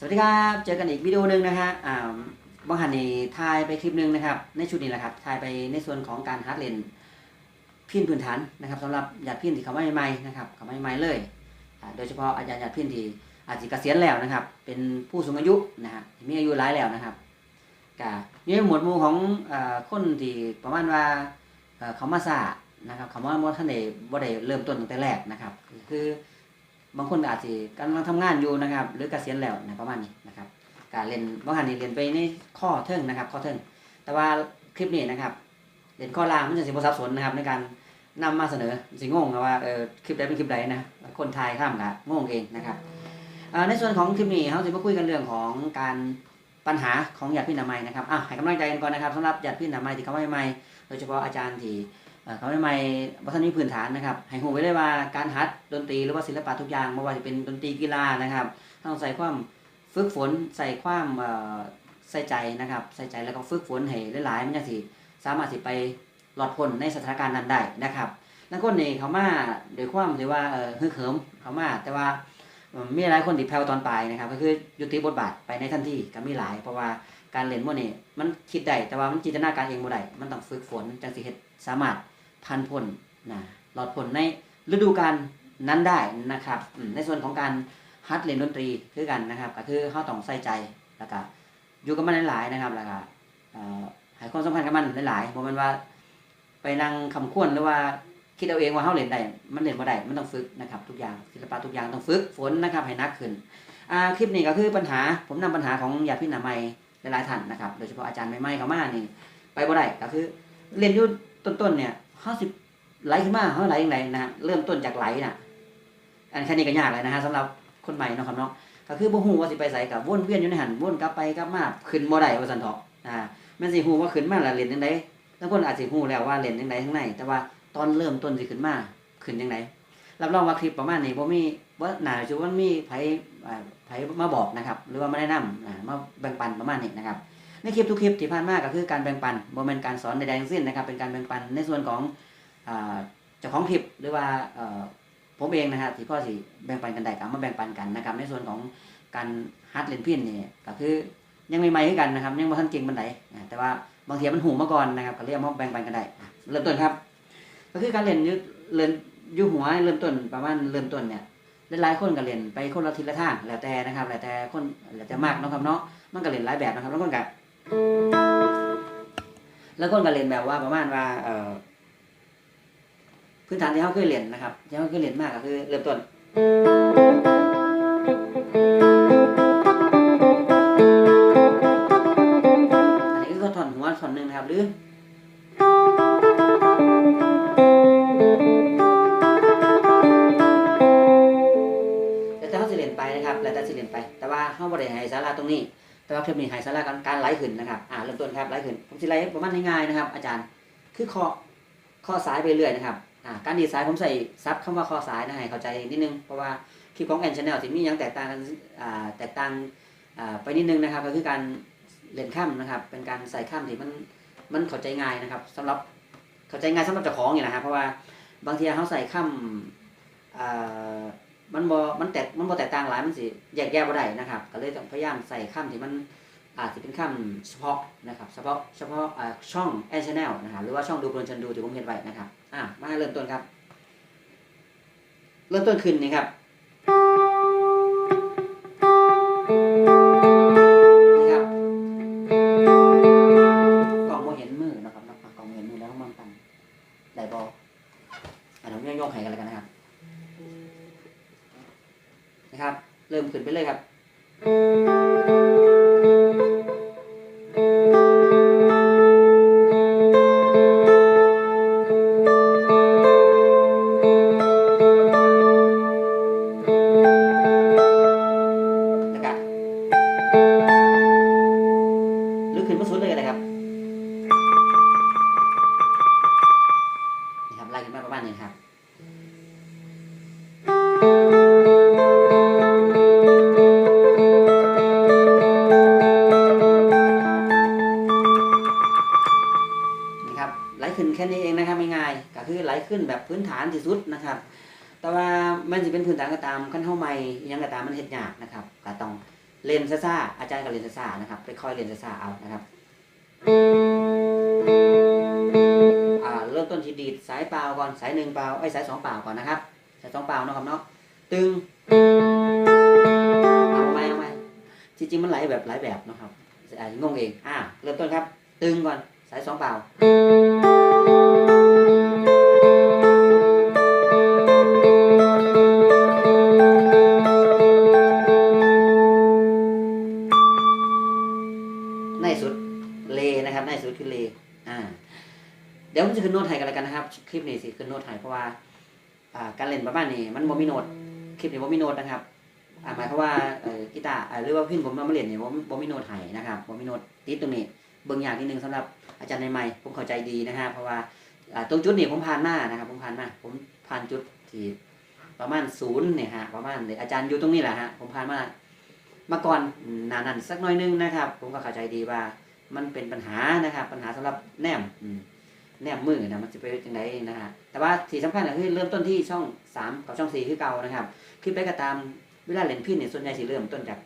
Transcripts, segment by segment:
สวัสดีครับ เจอกันอีกวิดีโอหนึ่งนะฮะอ่าบางหันนี่ถ่ายไปคลิปหนึ่งนะครับ ในชุดนี้แหละครับถ่ายไปในส่วนของการฮัดเลนพินพื้นฐานนะครับสำหรับญาติพินที่เขาไมาใหม่นะครับเขาไมาใหม่เลย โดยเฉพาะอาจารย์ญาติพินที่อาจจะเกษียณแล้วนะครับ เป็นผู้สูงอายุนะครับที่มีอายุหลายแล้วนะครับก็มีหมวดหมู่ของอคนที่ประมาณว่าเขามาซานะครับเขามาบ่ทันได้บ่ได้เริ่มต้นตั้งแต่แรกนะครับ คือ บางคนอาจจะกำลังทำงานอยู่นะครับ หรือเกษียณแล้วนะประมาณนี้นะครับการเรียนบางหันนี่เรียนไปในข้อเทิงนะครับ ข้อเทิงแต่ว่าคลิปนี้นะครับเรียนข้อล่างมันจะสิบสับสนนะครับ ในการนำมาเสนอสิงงนะว่าเออคลิปใดเป็นคลิปใดนะคนไทยข้ามกะงงเองนะครับในส่วนของคลิปนี้เขาจะมาคุยกันเรื่องของการปัญหาของญาติพี่นามัยนะครับอะให้กำลังใจกันก่อนนะครับสำหรับญาติพี่นามัยที่เขาไม่ใหม่โดยเฉพาะอาจารย์ที่ เขาไม่ม่วัฒนธรรมพื้นฐานนะครับ ให้หูไว้เลยว่าการหัดดนตรีหรือว่าศิลปะทุกอย่างไม่ว่าจะเป็นดนตรีกีฬานะครับต้องใส่ความฝึกฝนใส่ความใส่ใจนะครับ ใส่ใจแล้วก็ฝึกฝนให้หลายๆมันจะสิสามารถสิไปหลอดพ้นในสถานการณ์นั้นได้นะครับนักคนนี่เขามาโดยความที่ว่าเออฮึกเหิมเขามาแต่ว่ามีหลายคนที่แผ่วตอนปลายนะครับ ก็คือยุติบทบาทไปในทันทีก็มีหลาย เพราะว่าการเล่นพวกนี้มันคิดได้แต่ว่ามันจินตนาการเองบ่ได้มันต้องฝึกฝนจังสิเฮ็ดสามารถ พันผลนะหลอดผลในฤดูกาลนั้นได้นะครับในส่วนของการฮัดเล่นดนตรีคือกันนะครับ ก็คือเข้าต้องใส่ใจแล้วก็อยู่กับมันหลายๆนะครับแล้วก็เอ่อให้ความสำคัญกับมันหลายๆบ่แม่นว่า ไปนั่งคำควรหรือว่าคิดเอาเองว่าเฮาเล่นได้มันเล่นบ่ได้มันต้องฝึกนะครับ ทุกอย่างศิลปะทุกอย่างต้องฝึกฝนนะครับให้นักขึ้นคลิปนี้ก็คือปัญหาผมนำปัญหาของญาติพี่นามัยหลายๆท่านนะครับ โดยเฉพาะอาจารย์ใหม่ๆเข้ามานี่ ไปบ่ได้ก็คือเรียนอยู่ต้นๆเนี่ย ห้าสิบไหลขึ้นมาเขาไหลยังไงนะฮะเริ่มต้นจากไหลน่ะอันแค่นี้ก็ยากเลยนะฮะสำหรับคนใหม่เนาะครับเนาะก็คือบ่ฮู้ว่าสิไปใส่กับวนเวียนอยู่ในหันวนกลับไปกลับมาขึ้นบ่ได้ว่าซั่นเถาะอ่าแม่นสิฮู้ว่าขึ้นมาแล้วเล่นจังไดบางคนอาจสิฮู้แล้วว่าเล่นจังไดข้างในแต่ว่าตอนเริ่มต้นสิขึ้นมาขึ้นจังไดรับรองว่าคลิปประมาณนี้บ่มีว่าหนาจะว่ามีไผ่ไผมาบอกนะครับ หรือว่ามาแนะนำมาแบ่งปันประมาณนี้นะครับ ในคลิปทุกคลิปที่ผ่านมาก็คือการแบ่งปันบ่แม่นการสอนใดๆทั้งสิ้นนะครับ เป็นการแบ่งปันในส่วนของเจ้าของคลิปหรือว่าผมเองนะครับที่พ่อสิแบ่งปันกันได้ก็มาแบ่งปันกันนะครับ ในส่วนของการฮัดเลนพินนี่ก็คือยังไม่ใหม่ๆคือกันนะครับ ยังบ่ทันเก่งปานใดแต่ว่าบางทีมันหูมาก่อนนะครับก็เลยเอามาแบ่งปันกันได้เริ่มต้นครับ ก็คือการเล่นยุเล่นอยุหัวเริ่มต้นประมาณเริ่มต้นเนี่ยหลายๆคนก็เล่นไปคนละทิศละทางแล้วแต่นะครับแล้วแต่คนแล้วแต่มากนะครับเนาะมันก็เล่นหลายแบบนะครับแล้วคนก็ แล้วคนก็เล่นแบบว่าประมาณว่าเออพื้นฐานที่เขาเคยเรียนนะครับที่เขาเคยเรียนมากก็คือเริ่มต้นอันนี้ก็ท่อนหัวท่อนหนึ่งนะครับหรือแล้วแต่เขาสิเรียนไปนะครับ แล้วแต่สิเรียนไป แต่ว่าเขาบริหารสาระตรงนี้ แต่ว่าเคนิคให้สาระการการไหลขึ้นนะครับอ่าเริ่มต้นครับไหลขึ้นผมสิไล่ประมาณง่ายๆนะครับ อาจารย์คือข้อข้อสายไปเรื่อยนะครับอ่าการดีไซน์ผมใส่ซับคำว่าคอสายนะให้เข้าใจนิดนึงเพราะว่าคลิปของแอนชาแนลที่มีย่างแตกต่างกันอ่าแตกต่างอ่าไปนิดนึงนะครับ ก็คือการเล่นข้ามนะครับ เป็นการใส่ข้ามที่มันมันเข้าใจง่ายนะครับสำหรับเข้าใจง่ายสำหรับเจ้าของอย่างนะครับเพราะว่าบางทีเขาใส่ข้ามอ่า มันบ่มันแตกมันบ่แตกต่างหลายมันสิแยกแยะบ่ได้นะครับ ก็เลยต้องพยายามใส่ข้ามที่มันอาจจะเป็นข้ามเฉพาะนะครับเฉพาะเฉพาะอ่าช่องแอนชแนลนะครับหรือว่าช่องดูเพลินชันดูที่ผมเห็นไว้นะครับอะมาเริ่มต้นครับ เริ่มต้นขึ้นนี่ครับ เไหลขึ้นแค่นี้เองนะครับง่ายๆก็คือไหลขึ้นแบบพื้นฐานที่สุดนะครับ แต่ว่ามันจะเป็นพื้นฐานก็ตามขั้นเท่าใหม่ยังก็ตามมันเฮ็ดยากนะครับก็ต้องเลนซ่าๆอาจารย์ก็เลนซ่าๆนะครับไปค่อยเลนซ่าๆเอานะครับอ่าเริ่มต้นที่ดีดสายเปล่าก่อนสายหนึ่งเปล่าไอ้สายสองเปล่าก่อนนะครับสายสองเปล่าเนาะครับเนาะตึงเอาไหมเอาไหมจริงๆมันไหลแบบหลายแบบนะครับงงเองอ่าเริ่มต้นครับ ตึงก่อนสายสองเปล่า ในสุดเลนะครับในสุดคือเลอ่า เดี๋ยวผมจะขึ้นโน้ตไทยกันแล้วกันนะครับ คลิปนี้สิขึ้นโน้ตไทยเพราะว่าอ่าการเล่นประมาณนี้มันบ่มีโน้ตคลิปนี้บ่มีโน้ตนะครับอ่าหมายความว่าเอ่อกีตาร์อ่าหรือว่าพินผมมาเล่นเนี่ยบ่บ่มีโน้ตไทยนะครับบ่มีโน้ตติดตรงนี้เบิ่งอย่างนิดนึงสำหรับ อาจารย์ใหม่ๆผมเข้าใจดีนะฮะเพราะว่าตรงจุดนี้ผมผ่านมานะครับผมผ่านมาผมผ่านจุดที่ประมาณศูนย์เนี่ยฮะประมาณเนี่ยอาจารย์อยู่ตรงนี้แหละฮะผมผ่านมามาก่อนนานั้นสักน่อยนึงนะครับ ผมก็เข้าใจดีว่ามันเป็นปัญหานะครับ ปัญหาสำหรับแนมอืแนมมือนะมันจะไปยังไงนะฮะแต่ว่าที่สำคัญก็คือเริ่มต้นที่ช่อง 3 กับช่อง 4 คือเก่านะครับคลิปไปก็ตามเวลาเล่นพินเนี่ยส่วนใหญ่สิเริ่มต้นจาก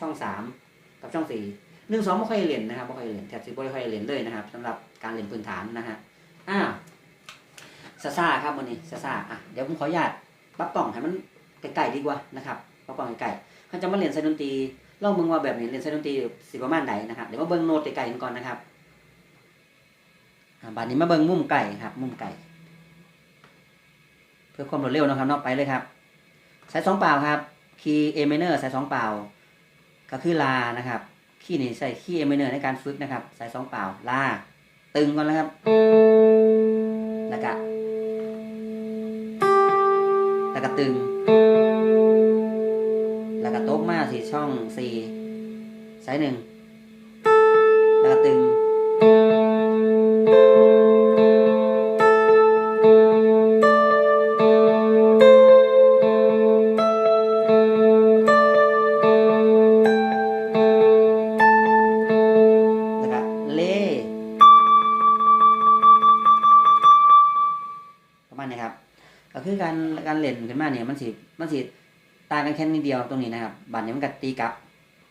ช่อง 3 กับช่อง 4 1 2ไม่ค่อยเล่นนะครับไม่ค่อยเล่นแทบสิไม่ค่อยเล่นเลยนะครับสำหรับการเล่นพื้นฐานนะฮะอ้าซาซาครับวันนี้ซาซาอะเดี๋ยวผมขออนุญาตปรับกล่องให้มันไกลๆดีกว่านะครับปรับกล่องไกลๆเขาจะมาเรียนสายดนตรีลองเบิ่งว่าแบบนี้เรียนสายดนตรีสิประมาณใดนนะครับเดี๋ยวมาเบิ่งโน้ตไก่กันก่อนนะครับอ่าบัดนี้มาเบิ่งมุมไก่ครับ มุมไก่ เพื่อความรวดเร็วนะครับนอกไปเลยครับสายสองเปล่าครับคีย์เอเมเนอร์สายสองเปล่าก็คือลานะครับี่นี่ใส่คีย์เอเมเนอร์ในการฝึกนะครับสายสองเปล่าลาตึงก่อนแล้วครับ แล้วก็แล้วก็ตึง แล้วก็โต๊ะมาสี่ช่องสี่สายหนึ่งแล้วก็ตึง การการเล่นขึ้นมาเนี่ยมันสิมันสิต่างกันแค่นิดเดียวตรงนี้นะครับบัตรเนี่ยมันก็ตีกลับ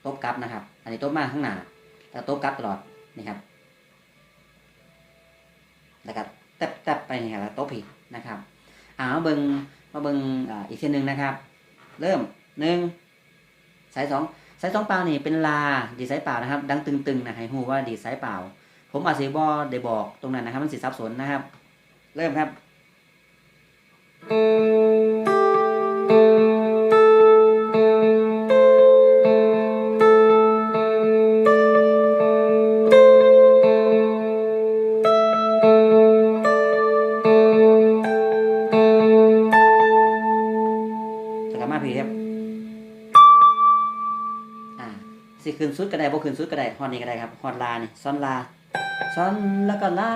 ตบกลับนะครับ อันนี้ตบมาข้างหน้าแต่ตบกลับตลอดนี่ครับ แล้วก็แตบแตบไปนี่ครับแล้วตบอีกนะครับอ่ามาเบิงมาเบิงอ่าอีกเส้นหนึ่งนะครับ เริ่มหนึ่งสายสองสายสองเปล่านี่เป็นลาดีสายเปล่านะครับ ดังตึงๆนะให้หูว่าดีสายเปล่า ผมอาจจะบอได้บอกตรงนั้นนะครับ มันสิสับสนนะครับ เริ่มครับ สิขึ้นสุดก็ได้บ่ขึ้นสุดก็ได้ฮอนนี้ก็ได้ครับฮอนลานี่ซ้อนลาซ้อนแล้วก็ลา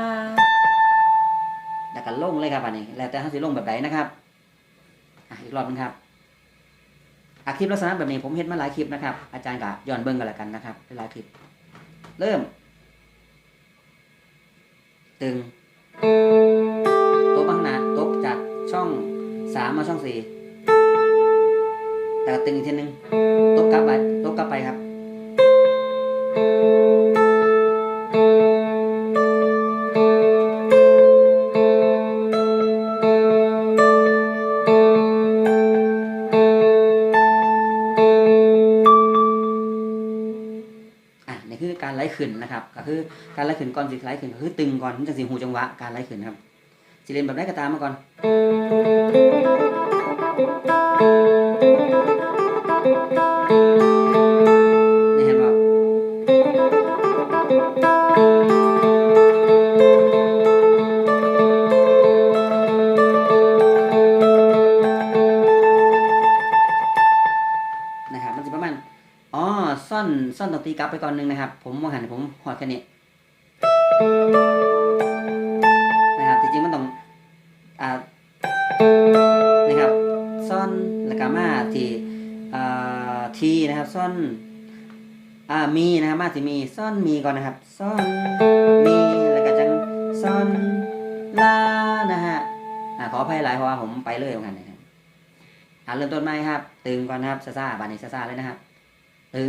แล้วก็ลงเลยครับอันนี้ แล้วแต่เขาสิลงแบบไหนนะครับอะอีกรอบหนึงครับอะคลิปลักษณะแบบนี้ผมเห็นมาหลายคลิปนะครับ อาจารย์ก็ย้อนเบิ่งกันแล้วกันนะครับหลายคลิป เริ่ม ตึงต๊ะบ้างหนะต๊ะจากช่องสามมาช่องสี่แต่ก็ตึงอีกทีนึงตบกลับไปตบกลับไปครับ ล่ขึ้นนะครับก็คือการไล่ขึ้นก่อนสิไล่ขึ้นก็คือตึงก่อนมันจะสิหูจังหวะการไล่ขึ้นครับสิเรียนแบบไหนก็ตามมาก่อนนี่เห็นป่ะ ซ่อนซ่อตีกลับไปก่อนหนึ่งนะครับ ผมมองหันผมหอดแค่นี้นะครับจริงๆมันต้องอ่านะครับซ่อนแล้วก็มาที่อ่าทีนะครับซ่อนอ่ามีนะครับมาที่มีซ่อนมีก่อนนะครับซ่อนมีแล้วก็จังซ่อนลานะฮะอ่าขออภัยหลายเพราะว่าผมไปเลยเหมือนกันนะครับอ่าเริ่มต้นใหม่ครับ ตึงก่อนนะครับซาซาบานนี้ซาซาเลยนะครับ ตึ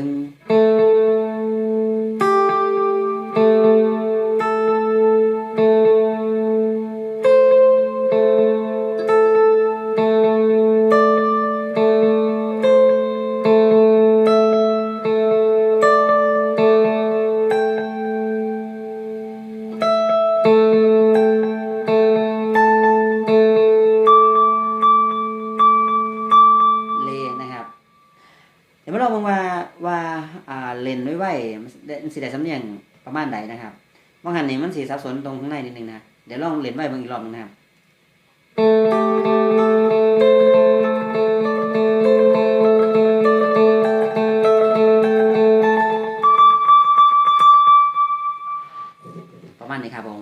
ว่าว่าอ่าเลนไว้ไว้สิได้สำเนียงประมาณใดนะครับบางหันนี่มันสีสับสนตรงข้างในนิดนึงนะเดี๋ยวลองเลนไว้บิ่งอีกรอบหนึงนะครับประมาณนี้ครับผม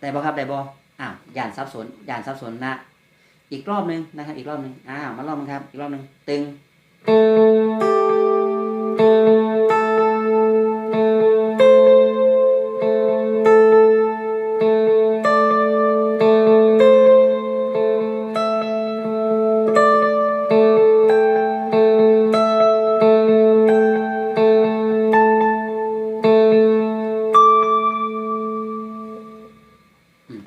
ได้บ่ครับได้บ่อ้าวย่านสับสนย่านสับสนนะอีกรอบนึงนะครับ อีกรอบนึงอ้าวมาลองมันครับ อีกรอบนึงตึง ประ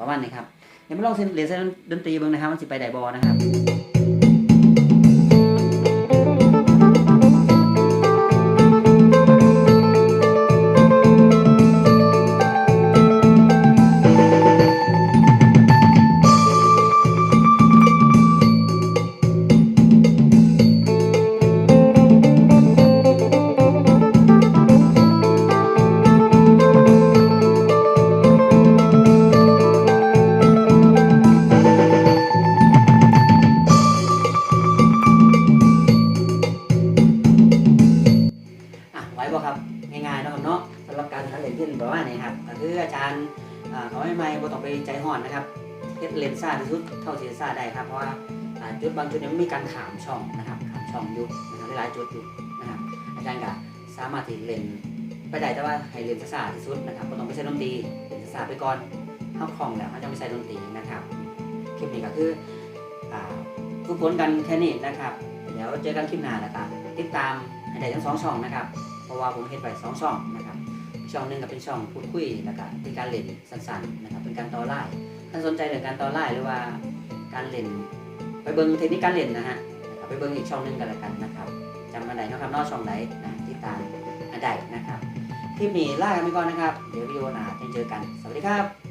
มาณนี้ครับเดี๋ยวมาลองเรียนเส้นดนตรีเบิ่งนะครับมันสิไปไดบอนะครับ อ่าเขาไม่ไม่บ่ต้องไปใจห่อนนะครับเฮ็ดเลนซ่าที่สุดเท่าเที่จะซ่าได้ครับเพราะว่าจุดบางจุดเนี่ยมันมีการขามช่องนะครับขามช่องอยู่นะครับหลายจุดอยู่นะครับอาจารย์ก็สามารถที่เลนไปได้แต่ว่าให้เลนซ่าที่สุดนะครับบ่ต้องไปใช้ดนตรีเลนซ่าไปก่อนเข้าคล่องแล้วเขาจะไปใช้ดนตรีนะครับคลิปนี้ก็คืออ่าฝึกฝนกันแค่นี้นะครับ เดี๋ยวเจอกันคลิปหน้าแล้วครับติดตามให้ได้ทั้งสองช่องนะครับ เพราะว่าผมเห็นไปสองช่องนะครับ ช่องหนึ่งก็เป็นช่องพูดคุยแล้วก็เป็นการเล่นสั้นๆนะครับเป็นการต่อไล่ท่านสนใจเรื่องการต่อไล่หรือว่าการเล่นไปเบิ้งเทคนิคการเล่นนะฮะไปเบิ้งอีกช่องหนึงกันแล้วกันนะครับจำมาไหนนะครับนอกช่องไหนนะติดตามอันใดนะครับคลิปนี้ลากันไปก่อนนะครับ เดี๋ยววิดีโอหน้าจะเจอกัน สวัสดีครับ